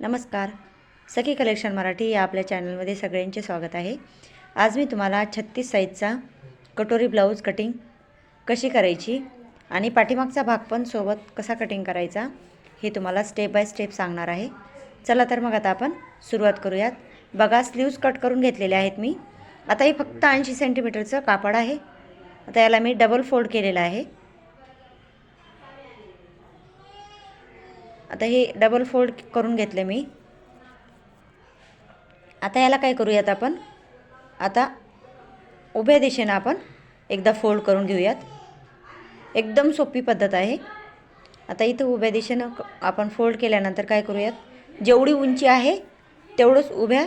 नमस्कार. सखी कलेक्शन मराठी या आपल्या चॅनलमध्ये सगळ्यांचे स्वागत आहे. आज मी तुम्हाला छत्तीस साईजचा कटोरी ब्लाऊज कटिंग कशी करायची आणि पाठीमागचा भाग पण सोबत कसा कटिंग करायचा हे तुम्हाला स्टेप बाय स्टेप सांगणार आहे. चला तर मग आता आपण सुरुवात करूयात. बघा स्लीव्ज कट करून घेतलेले आहेत मी. आता हे फक्त ऐंशी सेंटीमीटरचं कापड आहे. आता याला मी डबल फोल्ड केलेलं आहे. आता हे डबल फोल्ड करून घेतले मी. आता याला काय करूयात आपण? आता उभ्या दिशेनं आपण एकदा फोल्ड करून घेऊयात. एकदम सोपी पद्धत आहे. आता इथं उभ्या दिशेनं आपण फोल्ड केल्यानंतर काय करूयात? जेवढी उंची आहे तेवढंच उभ्या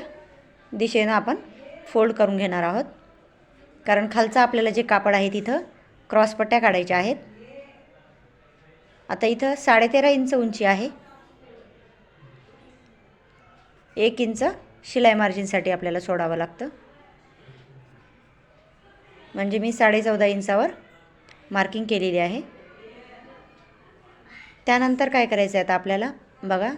दिशेनं आपण फोल्ड करून घेणार आहोत. कारण खालचं आपल्याला जे कापड आहे तिथं क्रॉसपट्ट्या काढायच्या आहेत. आता इथं साडेतेरा इंच उंची आहे. एक इंच शिलाई मार्जिनसाठी आपल्याला सोडावं लागतं. म्हणजे मी साडे चौदा इंचावर मार्किंग केलेली आहे. त्यानंतर काय करायचं आहे आता आपल्याला? बघा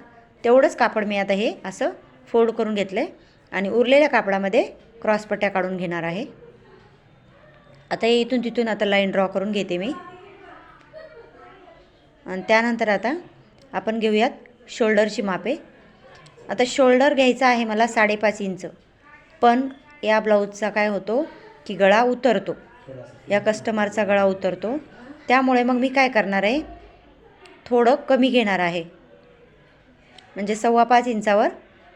तेवढंच कापड मी आता हे असं फोल्ड करून घेतलं आहे आणि उरलेल्या कापडामध्ये क्रॉसपट्ट्या काढून घेणार आहे. आता हे इथून तिथून आता लाईन ड्रॉ करून घेते मी. आणि त्यानंतर आता आपण घेऊयात शोल्डरची मापे. आता शोल्डर घ्यायचा आहे मला साडेपाच इंच. पण या ब्लाऊजचा काय होतो की गळा उतरतो. या कस्टमरचा गळा उतरतो. त्यामुळे मग मी काय करणार आहे? थोडं कमी घेणार आहे. म्हणजे सव्वा पाच इंचावर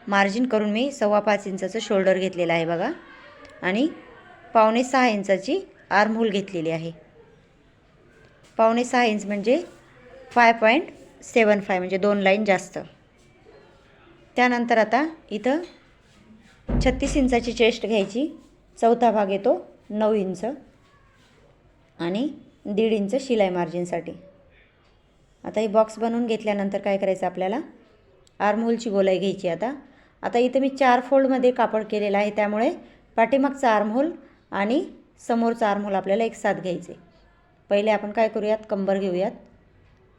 मार्जिन करून मी सव्वा पाच इंचाचं शोल्डर घेतलेलं आहे बघा. आणि पावणे सहा इंचाची आर्महोल घेतलेली आहे. पावणे सहा इंच म्हणजे फाय पॉईंट सेवन फाय म्हणजे दोन लाईन जास्त. त्यानंतर आता इथं छत्तीस इंचाची चेस्ट घ्यायची. चौथा भाग येतो नऊ इंच आणि दीड इंच शिलाई मार्जिनसाठी आता ही बॉक्स बनवून घेतल्यानंतर काय करायचं आपल्याला? आर्महोलची गोलाई घ्यायची आता. आता इथं मी चार फोल्डमध्ये कापड केलेलं आहे त्यामुळे पाठीमागचा आर्महोल आणि समोरचा आर्महोल आपल्याला एक साथ घ्यायचे पहिले आपण काय करूयात? कंबर घेऊयात.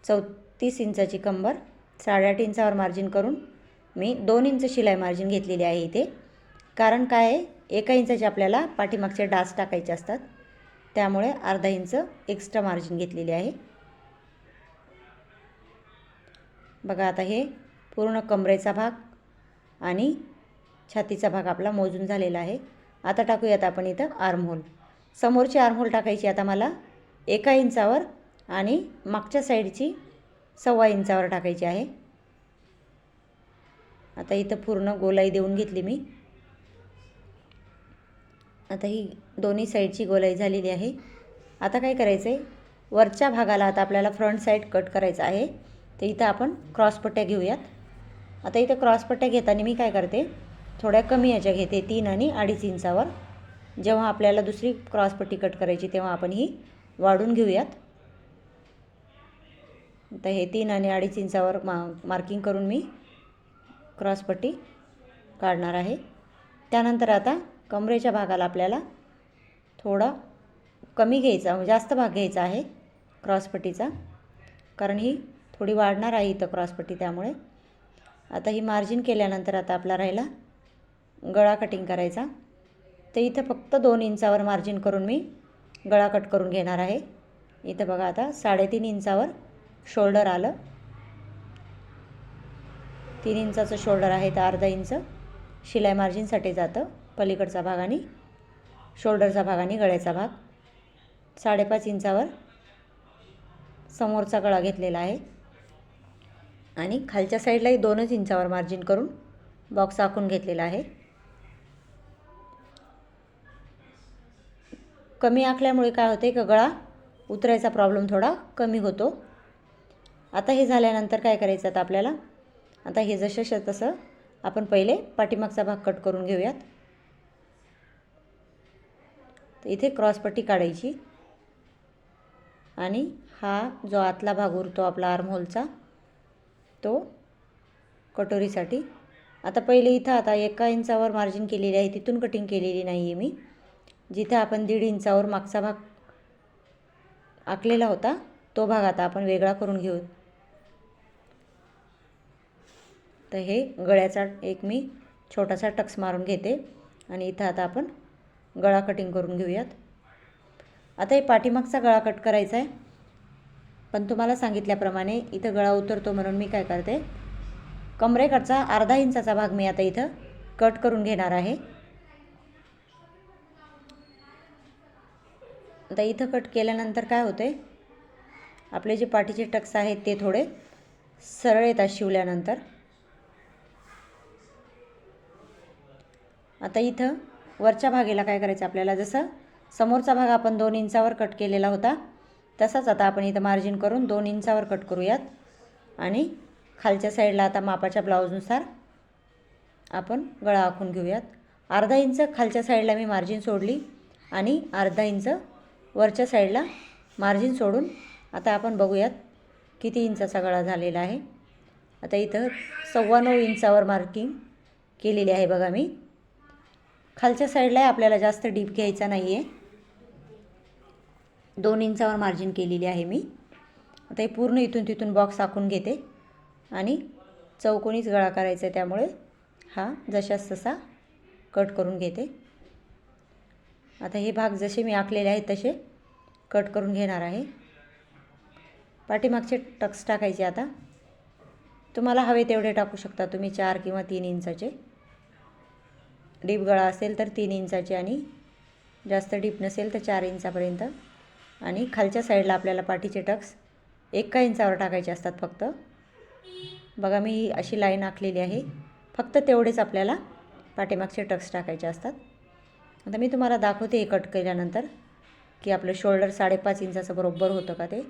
चौतीस इंचाची कंबर साडेआठ इंचावर मार्जिन करून मी दोन इंच शिलाई मार्जिन घेतलेली आहे इथे. कारण काय आहे? एका इंचाचे आपल्याला पाठीमागचे डास टाकायचे असतात. त्यामुळे अर्धा इंच एक्स्ट्रा मार्जिन घेतलेली आहे. बघा आता हे पूर्ण कमरेचा भाग आणि छातीचा भाग आपला मोजून झालेला आहे. आता टाकूयात आपण इथं आर्महोल समोरची आर्महोल टाकायची आता मला एका इंचावर आणि मागच्या साईडची सव्वा इंचावर टाकायची आहे. आता इथं पूर्ण गोलाई देऊन घेतली मी. आता ही दोन्ही साईडची गोलाई झालेली आहे. आता काय करायचं आहे वरच्या भागाला आता आपल्याला फ्रंट साईड कट करायचं आहे. तर इथं आपण क्रॉसपट्ट्या घेऊयात. आता इथं क्रॉसपट्ट्या घेताना मी काय करते? थोड्या कमी याच्या घेते तीन आणि अडीच इंचावर. जेव्हा आपल्याला दुसरी क्रॉसपट्टी कट करायची तेव्हा आपण ही वाढून घेऊयात. आता हे तीन आणि अडीच इंचावर मा मार्किंग करून मी क्रॉसपट्टी काढणार आहे. त्यानंतर आता कमरेच्या भागाला आपल्याला थोडा कमी घ्यायचा म्हणजे जास्त भाग घ्यायचा आहे क्रॉसपट्टीचा कारण ही थोडी वाढणार आहे इथं क्रॉसपट्टी त्यामुळे. आता ही मार्जिन केल्यानंतर आता आपला राहिला गळा कटिंग करायचा. तर इथं फक्त दोन इंचावर मार्जिन करून मी गळा कट करून घेणार आहे. इथं बघा आता साडेतीन इंचावर शोल्डर आलं. तीन इंचाचं शोल्डर आहे तर अर्धा इंच. शिलाई मार्जिनसाठी जातं पलीकडचा भाग आणि शोल्डरचा भाग आणि गळ्याचा भाग. साडेपाच इंचावर समोरचा गळा घेतलेला आहे. आणि खालच्या साईडलाही दोनच इंचावर मार्जिन करून बॉक्स आखून घेतलेला आहे. कमी आखल्यामुळे काय होते का गळा उतरायचा प्रॉब्लेम थोडा कमी होतो. आता हे झाल्यानंतर काय करायचं आता आपल्याला? आता हे जसं तसं आपण पहिले पाठीमागचा भाग कट करून घेऊयात. तर इथे क्रॉसपट्टी काढायची. आणि हा जो आतला भाग उरतो आपला आर्महोलचा तो कटोरीसाठी. आता पहिले इथं आता एका इंचावर मार्जिन केलेली आहे तिथून कटिंग केलेली नाही आहे मी. जिथं आपण दीड इंचावर मागचा भाग आखलेला होता तो भाग आता आपण वेगळा करून घेऊ. तर हे गळ्याचा एक मी छोटासा टक्स मारून घेते. आणि इथं आता आपण गळा कटिंग करून घेऊयात. आता हे पाठीमागचा गळा कट करायचा आहे. पण तुम्हाला सांगितल्याप्रमाणे इथं गळा उतरतो म्हणून मी काय करते कमरेकडचा अर्धा इंचाचा भाग मी आता इथं कट करून घेणार आहे. आता इथं कट केल्यानंतर काय होते आपले जे पाठीचे टक्स आहेत ते थोडे सरळ येतात शिवल्यानंतर. आता इथं वरच्या भागेला काय करायचं आपल्याला? जसं समोरचा भाग आपण दोन इंचावर कट केलेला होता तसाच आता आपण इथं मार्जिन करून दोन इंचावर कट करूयात. आणि खालच्या साईडला आता मापाच्या ब्लाऊजनुसार आपण गळा आखून घेऊयात. अर्धा इंच खालच्या साईडला मी मार्जिन सोडली आणि अर्धा इंच वरच्या साईडला मार्जिन सोडून आता आपण बघूयात किती इंचाचा गळा झालेला आहे. आता इथं सव्वा नऊ इंचावर मार्किंग केलेली आहे बघा मी. खालच्या साईडला आपल्याला जास्त डीप घ्यायचा नाही आहे दोन इंचावर मार्जिन केलेली आहे मी. आता हे पूर्ण इथून तिथून बॉक्स आखून घेते. आणि चौकोनीच गळा करायचा आहे त्यामुळे हा जशाच तसा कट करून घेते. आता हे भाग जसे मी आखलेले आहेत तसे कट करून घेणार आहे. पाठीमागचे टक्स टाकायचे आता. तुम्हाला हवे तेवढे टाकू शकता तुम्ही चार किंवा तीन इंचाचे. डीप गळा असेल तर तीन इंचाचे आणि जास्त डीप नसेल तर चार इंचापर्यंत. आणि खालच्या साईडला आपल्याला पाठीचे टक्स एका इंचावर टाकायचे असतात फक्त. बघा मी अशी लाईन आखलेली आहे. फक्त तेवढेच आपल्याला पाठीमागचे टक्स टाकायचे असतात. आता मी तुम्हाला दाखवते हे कट केल्यानंतर की आपलं शोल्डर साडेपाच इंचाचं बरोबर होतं का ते.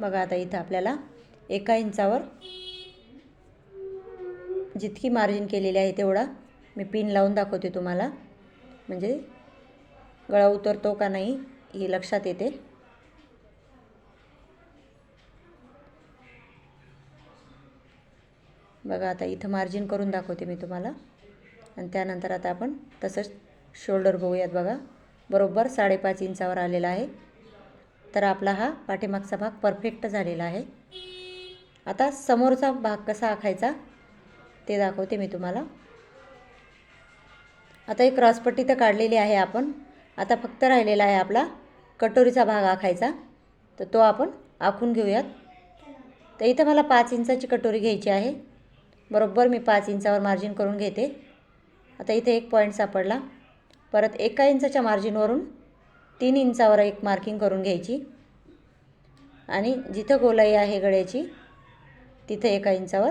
बघा आता इथं आपल्याला एका इंचावर जितकी मार्जिन केलेली आहे तेवढा मी पिन लावून दाखवते तुम्हाला. म्हणजे गळा उतरतो का नाही हे लक्षात येते. बघा आता इथं मार्जिन करून दाखवते मी तुम्हाला. आणि त्यानंतर आता आपण तसंच शोल्डर बघूयात बघा. बरोबर साडेपाच इंचावर आलेला आहे. तर आपला हा पाठीमागचा भाग परफेक्ट झालेला आहे. आता समोरचा भाग कसा आखायचा ते दाखवते मी तुम्हाला. आता एक क्रॉसपट्टी तर काढलेली आहे आपण. आता फक्त राहिलेला आहे आपला कटोरीचा भाग आखायचा. तर तो आपण आखून घेऊयात. तर इथं मला पाच इंचाची कटोरी घ्यायची आहे. बरोबर मी पाच इंचावर मार्जिन करून घेते. आता इथे एक पॉईंट सापडला. परत एका इंचाच्या मार्जिनवरून तीन इंचावर एक मार्किंग करून घ्यायची. आणि जिथं गोलाई आहे गळ्याची तिथं एका इंचावर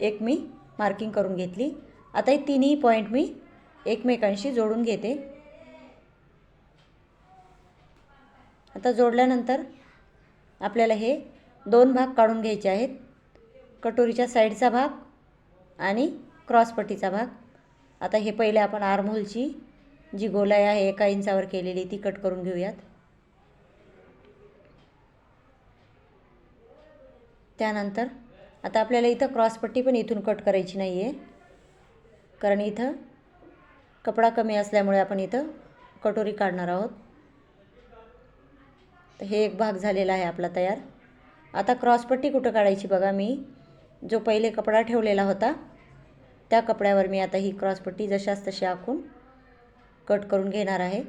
एक मी मार्किंग करून घेतली. आता हे तिन्ही पॉईंट मी एकमेकांशी जोडून घेते. आता जोडल्यानंतर आपल्याला हे दोन भाग काढून घ्यायचे आहेत. कटोरीच्या साईडचा भाग आणि क्रॉसपट्टीचा भाग. आता हे पहिले आपण आर्महोलची जी गोलाई आहे एका इंचावर केलेली ती कट करून घेऊयात. त्यानंतर आता आपल्याला इथं क्रॉसपट्टी पण इथून कट करायची नाही आहे कारण इथं कपडा कमी असल्यामुळे आपण इथं कटोरी काढणार आहोत. तर हे एक भाग झालेला आहे आपला तयार. आता क्रॉसपट्टी कुठं काढायची बघा मी. जो पहिले कपडा ठेवलेला होता त्या कपड्यावर मी आता ही क्रॉसपट्टी जशाच तशी आखून कट करून घेणार आहे.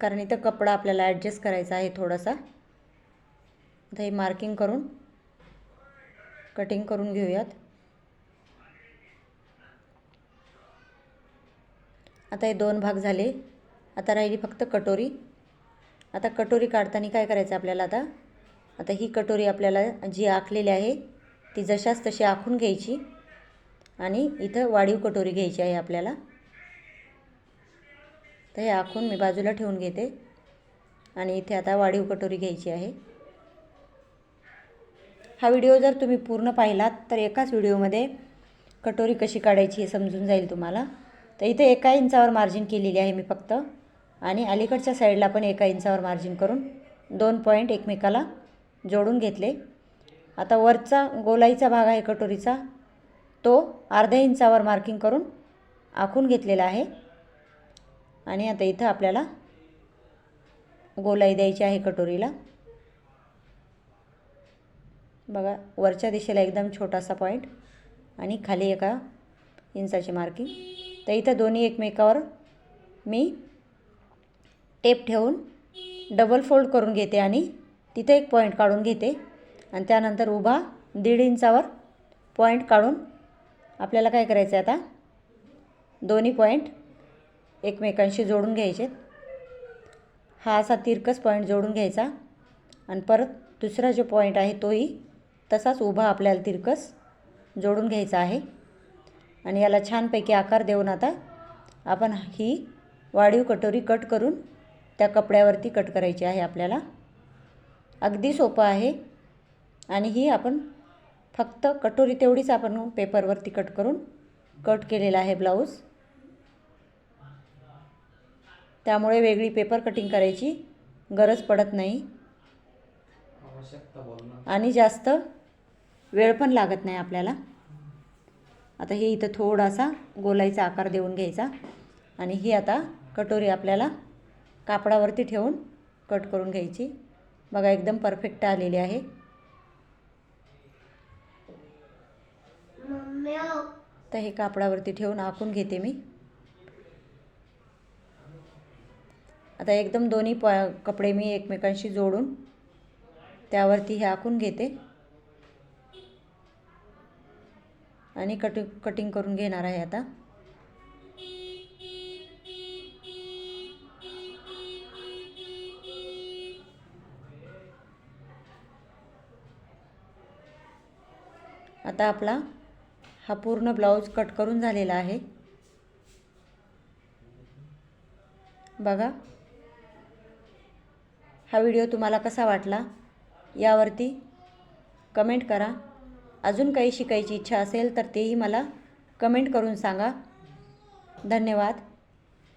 कारण इथं कपडा आपल्याला ॲडजस्ट करायचा आहे थोडासा. आता हे मार्किंग करून कटिंग करून घेऊयात. आता हे दोन भाग झाले. आता राहिली फक्त कटोरी. आता कटोरी काढताना काय करायचं आपल्याला आता? आता ही कटोरी आपल्याला जी आखलेली आहे ती जशाच तशी आखून घ्यायची. आणि इथं वाढीव कटोरी घ्यायची आहे आपल्याला. तर हे आखून मी बाजूला ठेवून घेते. आणि इथे आता वाढीव कटोरी घ्यायची आहे. हा व्हिडिओ जर तुम्ही पूर्ण पाहिलात तर एकाच व्हिडिओमध्ये कटोरी कशी काढायची हे समजून जाईल तुम्हाला. तर इथे एका इंचावर मार्जिन केलेली आहे मी फक्त. आणि अलीकडच्या साईडला पण एका इंचावर मार्जिन करून दोन पॉईंट एकमेकाला जोडून घेतले. आता वरचा गोलाईचा भाग आहे कटोरीचा. तो अर्ध्या इंचावर मार्किंग करून आखून घेतलेला आहे. आणि आता इथं आपल्याला गोलाई द्यायची आहे कटोरीला. बघा वरच्या दिशेला एकदम छोटासा पॉईंट आणि खाली एका इंचाची मार्किंग तर इथं दोन्ही एकमेकावर मी टेप ठेवून डबल फोल्ड करून घेते आणि तिथे एक पॉईंट काढून घेते. आणि त्यानंतर उभा दीड इंचावर पॉईंट काढून आपल्याला काय करायचं आहे आता? दोन्ही पॉईंट एकमेकांशी जोडून घ्यायचे हा असा तिरकस पॉईंट जोडून घ्यायचा. आणि परत दुसरा जो पॉईंट आहे तोही तसाच उभा आपल्याला तिरकस जोडून घ्यायचा आहे. आणि याला छानपैकी आकार देऊन आता आपण ही वाढीव कटोरी कट करून त्या कपड्यावरती कट करायची आहे आपल्याला. अगदी सोपं आहे. आणि ही आपण फक्त कटोरी तेवढीच आपण पेपरवरती कट करून कट केलेला आहे ब्लाऊज. त्यामुळे वेगळी पेपर कटिंग करायची गरज पडत नाही. आणि जास्त वेळ पण लागत नाही आपल्याला. आता हे इथं थोडासा गोलाईचा आकार देऊन घ्यायचा. आणि ही आता कटोरी आपल्याला कापडावरती ठेवून कट करून घ्यायची. बघा एकदम परफेक्ट आलेली आहे. तर हे कापडावरती ठेवून आखून घेते मी. आता एकदम दोन्ही प कपडे मी एकमेकांशी जोडून त्यावरती हे आखून घेते. आणि कटिंग कटिंग करून घेणार आहे आता. आता आपला हा पूर्ण ब्लाऊज कट करून झालेला आहे. बघा. हा व्हिडिओ तुम्हाला कसा वाटला यावरती कमेंट करा. अजून काही शिकायची इच्छा असेल तर तेही मला कमेंट करून सांगा. धन्यवाद.